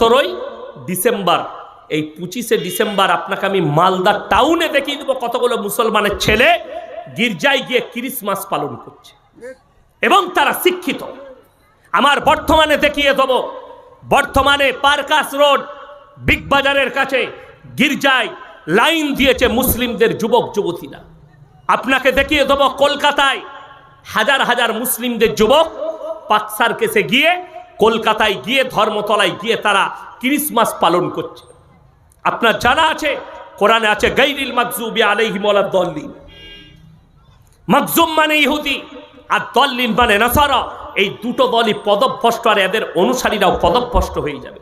সতেরোই ডিসেম্বর। এই পঁচিশে ডিসেম্বর আপনাকে আমি মালদা টাউনে দেখিয়ে দেবো কতগুলো মুসলমানের ছেলে গির্জায় গিয়ে ক্রিসমাস পালন করছে। এবং তারা শিক্ষিত। আমার বর্তমানে দেখিয়ে দেবো, বর্তমানে পার্কাস রোড, বিগ বাজারের কাছে গির্জায় লাইন দিয়েছে মুসলিমদের যুবক, যুবতীরা। আপনাকে দেখিয়ে দেবো কলকাতায় হাজার হাজার মুসলিমদের যুবক পাকসার কেসে গিয়ে কলকাতায় গিয়ে, ধর্মতলায় গিয়ে তারা ক্রিসমাস পালন করছে। আপনার জানা আছে, কোরআনে আছে গৈরিল মাকজুবি আলাইহিম দল্লিন। মকজুম মানে ইহুদি, আর দল্লিন মানে নাসারা। এই দুটো দলই পদভ্রষ্ট, আর এদের অনুসারীরাও পদভ্রষ্ট হয়ে যাবে।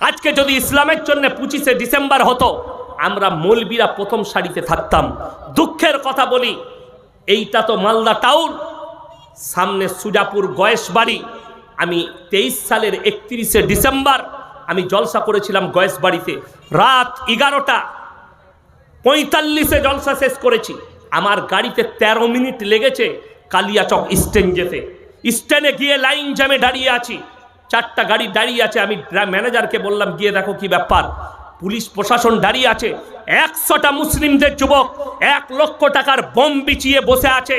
আজকে যদি ইসলামের জন্য পঁচিশে ডিসেম্বর হতো, আমরা মৌলবীরা প্রথম সারিতে থাকতাম। দুঃখের কথা বলি, এইটা তো মালদা টাউন, সামনে সুজাপুর গয়েশ বাড়ি আমি তেইশ সালের একত্রিশে ডিসেম্বর আমি জলসা করেছিলাম গয়েস বাড়িতে রাত এগারোটা পঁয়তাল্লিশে জলসা শেষ করেছি। আমার গাড়িতে ১৩ মিনিট লেগেছে কালিয়াচক স্ট্যান্ড যেতে। স্ট্যান্ডে গিয়ে লাইন জ্যামে দাঁড়িয়ে আছি। চারটা গাড়ি দাঁড়িয়ে আছে, আমি ম্যানেজারকে বললাম, গিয়ে দেখো কি ব্যাপার। পুলিশ প্রশাসন দাঁড়িয়ে আছে। একশোটা মুসলিমদের যুবক এক লক্ষ টাকার বোম বিছিয়ে বসে আছে।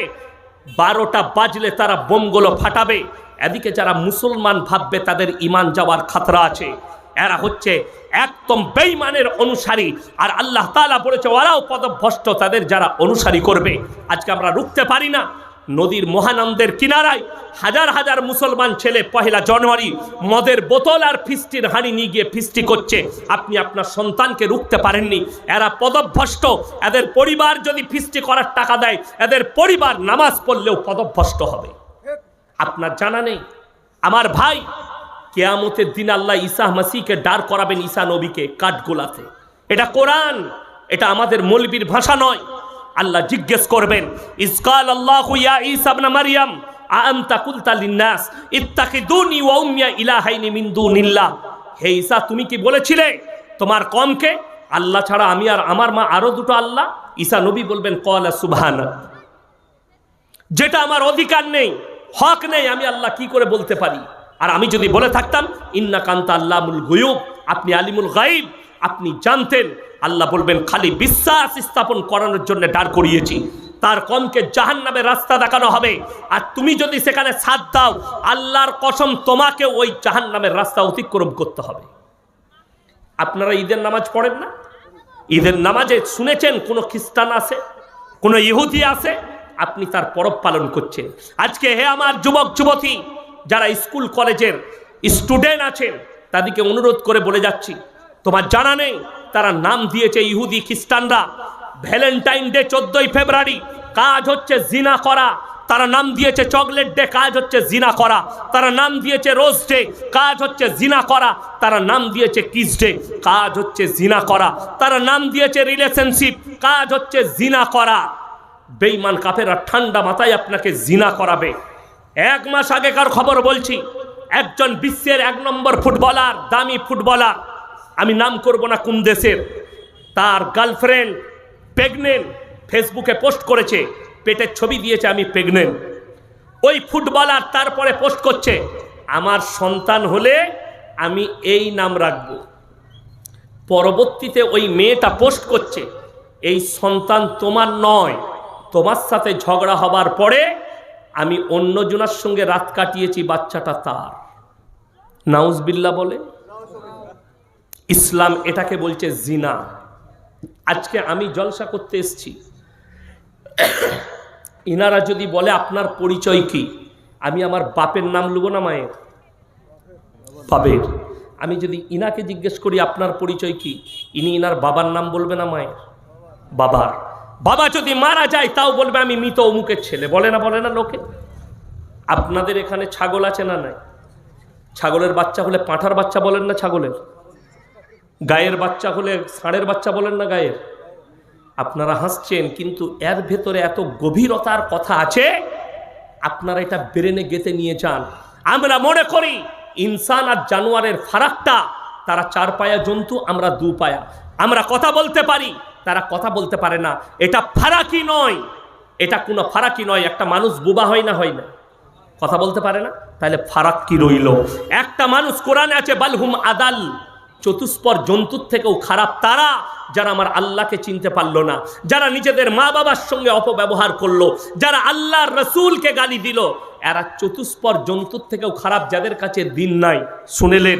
বারোটা বাজলে তারা বোমগুলো ফাটাবে। এদিকে যারা মুসলমান ভাববে তাদের ইমান যাওয়ার খাতরা আছে। এরা হচ্ছে একদম বেইমানের অনুসারী। আর আল্লাহ তালা বলেছে ওরাও পদভ্রষ্ট তাদের যারা অনুসারী করবে। আজকে আমরা রুখতে পারি না। নদীর মহানন্দের কিনারায় হাজার হাজার মুসলমান ছেলে পহেলা জানুয়ারি মদের বোতল আর ফিস্টির হানি নিয়ে গিয়ে ফিস্টি করছে। আপনি আপনার সন্তানকে রুখতে পারেননি। এরা পদভ্রষ্ট। এদের পরিবার যদি ফিস্টি করার টাকা দেয়, এদের পরিবার নামাজ পড়লেও পদভ্রষ্ট হবে। আপনার জানা নেই? আমার ভাই কেয়ামতের দিন আল্লাহ ঈসা মাসিকে ডার করাবেন ঈসা নবীকে কাঠগোলাতে। এটা কোরআন। এটা আমাদের মৌলবীর ভাষা নয়। আল্লাহ জিজ্ঞেস করবেন, ইসকাল আল্লাহ ইয়া ঈসা ইবনে মারইয়াম আন্তা কুলতা লিন্নাস? ইত্তাখিদুনি ওয়া উম্মিয়া ইলাহাইনি মিন দুনিল্লাহ। হে তুমি কি বলেছিলে? তোমার কমকে? আল্লাহ ছাড়া আমি আর আমার মা আরও দুটো আল্লাহ? ঈসা নবী বলবেন কলা সুবহানা যেটা আমার অধিকার নেই, হক নেই, আমি আল্লাহ কি করে বলতে পারি? আর আমি যদি বলে থাকতাম ইন্না কান্তা আল্লামুল গুয়ুব আপনি আলিমুল গাইব আপনি জানতেন আল্লাহ বলবেন, খালি বিশ্বাস স্থাপন করানোর জন্য দাঁড় করিয়েছি। তার কমকে জাহান নামে রাস্তা দেখানো হবে। আর তুমি যদি সেখানে সাথ দাও, আল্লাহর কসম তোমাকে ওই জাহান নামের রাস্তা অতিক্রম করতে হবে। আপনারা ঈদের নামাজ পড়েন না? ঈদের নামাজে শুনেছেন কোনো খ্রিস্টান আছে? কোনো ইহুদি আছে? আপনি তার পরব পালন করছেন। আজকে হে আমার যুবক, যুবতী, যারা স্কুল, কলেজের স্টুডেন্ট আছেন, তাদেরকে অনুরোধ করে বলে যাচ্ছি, তোমার জানা নেই তারা নাম দিয়েছে ইহুদি খ্রিস্টানরা। ভ্যালেন্টাইন ডে চোদ্দই ফেব্রুয়ারি, কাজ হচ্ছে জিনা করা। তারা নাম দিয়েছে চকলেট ডে, কাজ হচ্ছে জিনা করা। তারা নাম দিয়েছে রোজ ডে, কাজ হচ্ছে জিনা করা। তারা নাম দিয়েছে কিস ডে, কাজ হচ্ছে জিনা করা। তারা নাম দিয়েছে রিলেশনশিপ কাজ হচ্ছে জিনা করা। বেইমান কাফেরা ঠান্ডা মাথায় আপনাকে জিনা করাবে। এক মাস আগেকার খবর বলছি, একজন বিশ্বের এক নম্বর ফুটবলার, দামি ফুটবলার আমি নাম করব না কোন দেশের তার গার্লফ্রেন্ড প্রেগনেন্ট ফেসবুকে পোস্ট করেছে, পেটের ছবি দিয়েছে আমি প্রেগনেন্ট ওই ফুটবলার তারপরে পোস্ট করছে, আমার সন্তান হলে আমি এই নাম রাখব। পরবর্তীতে ওই মেয়েটা পোস্ট করছে, এই সন্তান তোমার নয়, তোমার সাথে ঝগড়া হবার পরে আমি অন্যজনার সঙ্গে রাত কাটিয়েছি বাচ্চাটা তার। নাউজবিল্লা বলে। ইসলাম এটাকে বলছে জিনা। আজকে আমি জলসা করতে এসছি। ইনারা যদি বলে আপনার পরিচয় কি, আমি আমার বাপের নাম লুব না মায়ের? বাপের। আমি যদি ইনাকে জিজ্ঞেস করি আপনার পরিচয় কি, ইনি ইনার বাবার নাম বলবে না মায়ের? বাবার। বাবা যদি মারা যায়, তাও বলবে আমি মৃত অমুকের ছেলে। বলে না বলে না লোকে? আপনাদের এখানে ছাগল আছে না নাই? ছাগলের বাচ্চা হলে পাঁঠার বাচ্চা বলেন না ছাগলের? গায়ের বাচ্চা হলে ষাঁড়ের বাচ্চা বলেন না গায়ের? আপনারা হাসছেন, কিন্তু এর ভেতরে এত গভীরতার কথা আছে, আপনারা এটা ব্রেনে গেতে নিয়ে যান। আমরা মনে করি ইনসান আর জানোয়ারের ফারাকটা, তারা চার পায়া জন্তু, আমরা দু পায়া। আমরা কথা বলতে পারি, তারা কথা বলতে পারে না। এটা ফারাকি নয়। এটা কোনো ফারাকি নয়, একটা মানুষ বোবা হয় না হয় না। কথা বলতে পারে না? তাহলে ফারাক কি রইল? একটা মানুষ কোরআনে আছে, বালহুম আদাল। চতুষ্পর জন্তুর থেকেও খারাপ তারা যারা আমার আল্লাহকে চিনতে পারল না, যারা নিজেদের মা বাবার সঙ্গে অপব্যবহার করল, যারা আল্লাহর রসুলকে গালি দিল, এরা চতুষ্পর জন্তুর থেকেও খারাপ যাদের কাছে দিন নাই। শুনেলেন,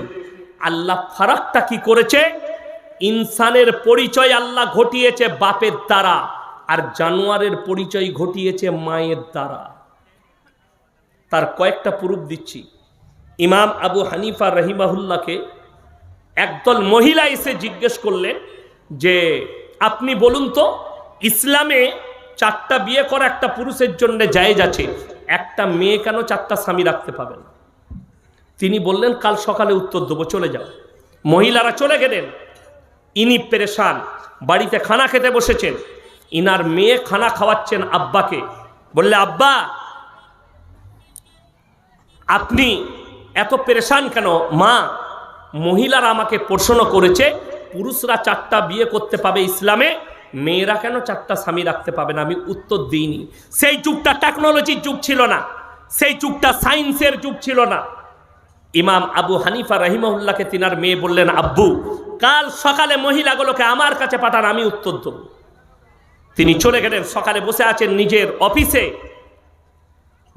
আল্লাহ ফারাকটা কি করেছে? ইনসানের পরিচয় আল্লাহ ঘটিয়েছে বাপের দ্বারা আর জানোয়ারের পরিচয় ঘটিয়েছে মায়ের দ্বারা তার কয়েকটা প্রুফ দিচ্ছি। ইমাম আবু হানিফা রহিমাহুল্লাহকে একদল মহিলা এসে জিজ্ঞেস করলেন যে, আপনি বলুন তো, ইসলামে চারটা বিয়ে করা একটা পুরুষের জন্য জায়েজ আছে, একটা মেয়ে কেন চারটা স্বামী রাখতে পাবেন তিনি বললেন, কাল সকালে উত্তর দেবো, চলে যাও। মহিলারা চলে গেলেন। ইনি পেরেশান, বাড়িতে খানা খেতে বসেছেন। ইনার মেয়ে খানা খাওয়াচ্ছেন আব্বাকে। বললে, আব্বা, আপনি এত পেরেশান কেন? মা মহিলারা আমাকে প্রশ্ন করেছে, পুরুষরা চারটা বিয়ে করতে পাবে ইসলামে, মেয়েরা কেন চারটা স্বামী রাখতে পাবে না? আমি উত্তর দিইনি। সেই যুগটা টেকনোলজির যুগ ছিল না। সেই যুগটা সায়েন্সের যুগ ছিল না। ইমাম আবু হানিফা রহিমউল্লাহকে তিনার মেয়ে বললেন, আব্বু, কাল সকালে মহিলাগুলোকে আমার কাছে পাঠান, আমি উত্তর দেব। তিনি চলে গেলেন, সকালে বসে আছেন নিজের অফিসে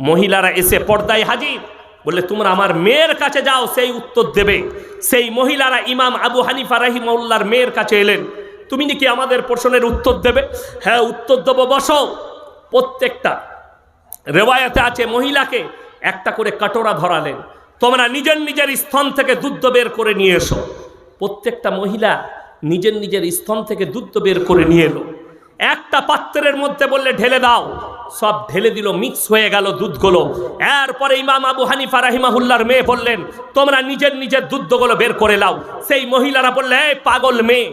মহিলারা এসে পর্দায় হাজির। বললে, তোমরা আমার মেয়ের কাছে যাও, সেই উত্তর দেবে। সেই মহিলারা ইমাম আবু হানিফা রাহিমউল্লাহর মেয়ের কাছে এলেন। তুমি নাকি আমাদের প্রশ্নের উত্তর দেবে? হ্যাঁ উত্তর দেবো, বসো। প্রত্যেকটা রেওয়ায়তে আছে মহিলাকে একটা করে কাটোরা ধরালেন। তোমরা নিজের নিজের স্থন থেকে দুধ বের করে নিয়ে এসো। প্রত্যেকটা মহিলা নিজের নিজের স্থন থেকে দুধ বের করে নিয়ে এলো। একটা পাত্রের মধ্যে বললে, ঢেলে দাও। সব ঢেলে দিল মিক্স হয়ে গেল দুধগুলো। এরপরে ইমাম আবু হানিফা রাহিমাহুল্লার মেয়ে বললেন, তোমরা নিজের নিজের দুধগুলো বের করে লাও সেই মহিলারা বললে এই পাগল মেয়ে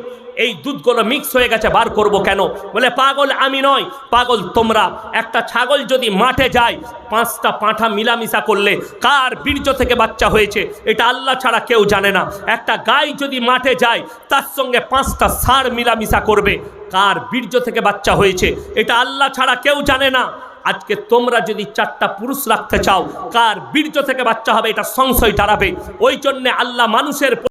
এই দুধগুলো মিক্স হয়ে গেছে, বার করব কেন? বলে, পাগল আমি নয়, পাগল তোমরা। একটা ছাগল যদি মাঠে যায়, পাঁচটা পাঁঠা মিলামিশা করলে কার বীর্য থেকে বাচ্চা হয়েছে, এটা আল্লাহ ছাড়া কেউ জানে না। একটা গাই যদি মাঠে যায়, তার সঙ্গে পাঁচটা ষাঁড় মিলামিশা করবে, কার বীর্য থেকে বাচ্চা হয়েছে, এটা আল্লাহ ছাড়া কেউ জানে না। আজকে তোমরা যদি চারটা পুরুষ রাখতে চাও, কার বীর্য থেকে বাচ্চা হবে, এটা সংশয় দাঁড়াবে। ওই জন্যে আল্লাহ মানুষের